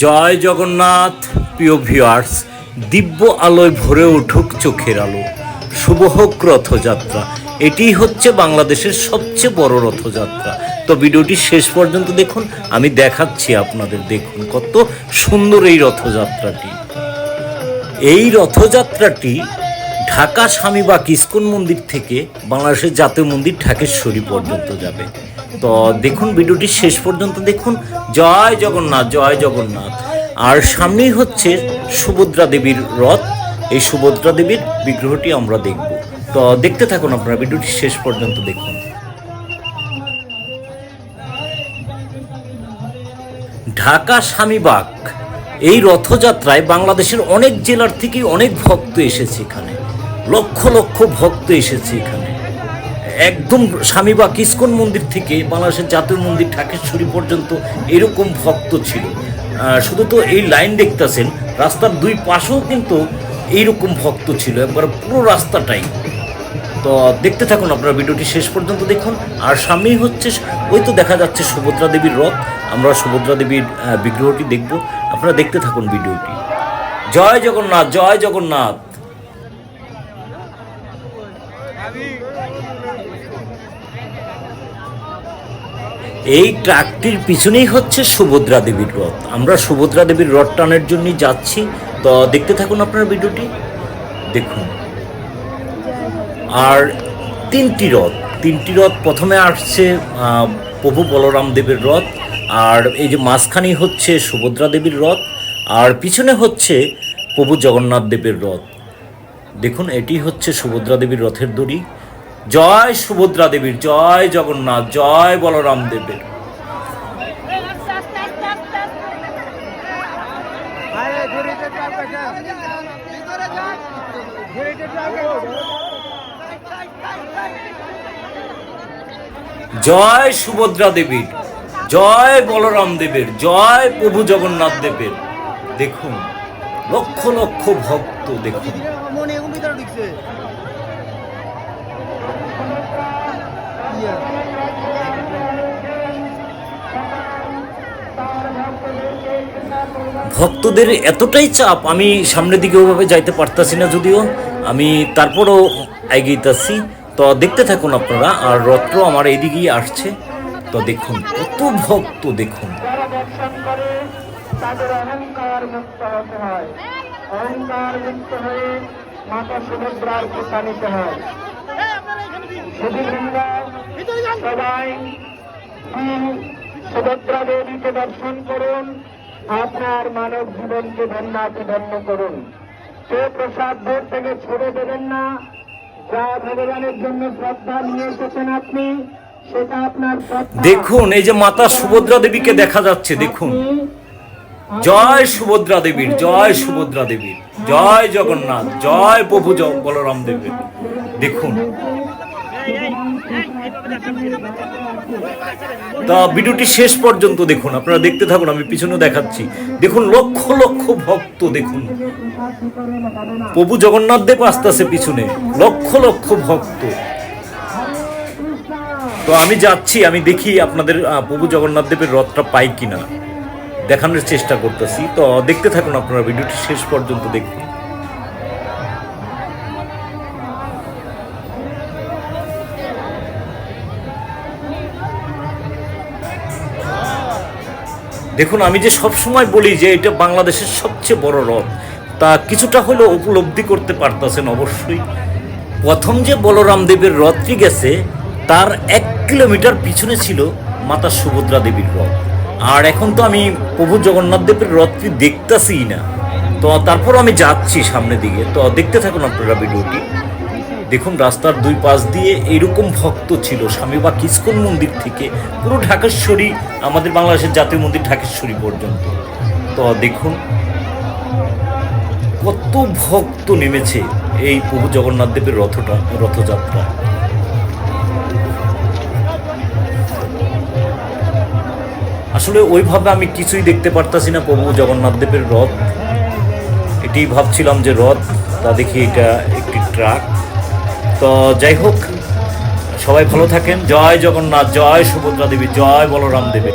জয় জগন্নাথ, প্রিয় ভিউয়ার্স দিব্য আলোয় ভরে উঠুক চোখের আলো। শুভ হোক রথযাত্রা। এটি হচ্ছে বাংলাদেশের সবচেয়ে বড় রথযাত্রা। তো ভিডিওটি শেষ পর্যন্ত দেখুন, আমি দেখাচ্ছি আপনাদের। দেখুন কত সুন্দর এই রথযাত্রাটি। এই রথযাত্রাটি ঢাকা স্বামীবাগ ইস্কন মন্দির থেকে বাংলাদেশের জাতীয় মন্দির ঢাকেশ্বরী পর্যন্ত যাবে। তো দেখুন ভিডিওটি শেষ পর্যন্ত দেখুন। জয় জগন্নাথ জয় জগন্নাথ। আর সামনেই হচ্ছে সুভদ্রা দেবীর রথ। এই সুভদ্রা দেবীর বিগ্রহটি আমরা দেখব। তো দেখতে থাকুন আপনারা, ভিডিওটি শেষ পর্যন্ত দেখুন। ঢাকা স্বামীবাগ। এই রথযাত্রায় বাংলাদেশের অনেক জেলার থেকে অনেক ভক্ত এসেছে এখানে। লক্ষ লক্ষ ভক্ত এসেছে এখানে। একদম স্বামী বা ইস্কন মন্দির থেকে বাংলাদেশের জাতীয় মন্দির ঠাকেশ্বরী পর্যন্ত এরকম ভক্ত ছিল। শুধু তো এই লাইন দেখতেছেন, রাস্তার দুই পাশেও কিন্তু এইরকম ভক্ত ছিল, একবার পুরো রাস্তাটাই। তো দেখতে থাকুন আপনারা ভিডিওটি শেষ পর্যন্ত দেখুন। আর সামনেই হচ্ছে, ওই তো দেখা যাচ্ছে সুভদ্রা দেবীর রথ। আমরা সুভদ্রা দেবীর বিগ্রহটি দেখব। আপনারা দেখতে থাকুন ভিডিওটি। জয় জগন্নাথ জয় জগন্নাথ। এই ট্রাকটির পিছনেই হচ্ছে সুভদ্রা দেবীর রথ। আমরা সুভদ্রা দেবীর রথ টানের জন্যই যাচ্ছি। তো দেখতে থাকুন আপনার ভিডিওটি। দেখুন। আর তিনটি রথ। তিনটি রথ প্রথমে আসছে প্রভু বলরাম দেবের রথ, আর এই যে মাঝখানে হচ্ছে সুভদ্রা দেবীর রথ, আর পিছনে হচ্ছে প্রভু জগন্নাথ দেবের রথ। দেখুন, এটি হচ্ছে সুভদ্রা দেবীর রথের দড়ি। জয় সুভদ্রা দেবীর, জয় জগন্নাথ, জয় বলরাম দেবের। জয় সুভদ্রা দেবীর, জয় বলরাম দেবের, জয় প্রভু জগন্নাথ দেবের। দেখুন, লক্ষ লক্ষ ভক্ত দেখুন। ভক্তদের এতটাই চাপ, আমি সামনের দিকে ওভাবে যাইতে পারতাছি না যদিও, আমি তারপরও এগিয়েতাছি। তো দেখতে থাকুন আপনারা, আর রত্র আমার এইদিকেই আসছে। তো দেখুন, কত ভক্ত দেখুন। অহংকার মুক্ত হয়। মাতা সুভদ্রার হয়। সবাই দেবীকে দর্শন করুন, আপনার মানব জীবনকে ধন্যাতি ধন্য করুন। সে প্রসাদ ভোর থেকে ছেড়ে দেবেন না, যা ভগবানের জন্য শ্রদ্ধা নিয়ে এসেছেন আপনি, সেটা আপনার দেখুন, এই যে মাতা সুভদ্রা দেবীকে দেখা যাচ্ছে, দেখুন। জয় সুভদ্রা দেবীর জয় সুভদ্রা দেবীর জয় জগন্নাথ, জয় প্রভু বলরাম দেবের দেখুন। তা ভিডিওটি শেষ পর্যন্ত দেখুন, আপনারা দেখতে থাকুন, আমি পিছনে দেখাচ্ছি। দেখুন, লক্ষ লক্ষ ভক্ত, দেখুন। প্রভু জগন্নাথ দেব আসতেছে পিছনে, লক্ষ লক্ষ ভক্ত। তো আমি যাচ্ছি, আমি দেখি আপনাদের প্রভু জগন্নাথ দেবের রথটা পাই কিনা। দেখানোর চেষ্টা করতেছি। তো দেখতে থাকুন আপনারা, ভিডিওটি শেষ পর্যন্ত দেখুন। দেখুন, আমি যে সব সময় বলি যে এটা বাংলাদেশের সবচেয়ে বড় রথ, তা কিছুটা হলেও উপলব্ধি করতে পারতেছেন অবশ্যই। প্রথম যে বলরাম দেবের রথটি গেছে, তার এক কিলোমিটার পিছনে ছিল মাতা সুভদ্রা দেবীর রথ। আর এখন তো আমি প্রভু জগন্নাথ দেবের রথটি দেখতেছি না। তো তারপর আমি যাচ্ছি সামনের দিকে। তো দেখতে থাকুন আপনারা ভিডিওটি। দেখুন, রাস্তার দুই পাশ দিয়ে এইরকম ভক্ত ছিল। স্বামীবাগ ইস্কন মন্দির থেকে পুরো ঢাকেশ্বরী, আমাদের বাংলাদেশের জাতীয় মন্দির ঢাকেশ্বরী পর্যন্ত। তো দেখুন, কত ভক্ত নেমেছে এই প্রভু জগন্নাথ দেবের রথটা, রথযাত্রা। আসলে ওইভাবে আমি কিছুই দেখতে পারতাছি না প্রভু জগন্নাথ দেবের রথ। এটি ভাবছিলাম যে রথ, তা দেখি এটা একটি ট্রাক। তো যাই হোক সবাই ভালো থাকেন। জয় জগন্নাথ জয় সুভদ্রা দেবী জয় বলরাম দেবী।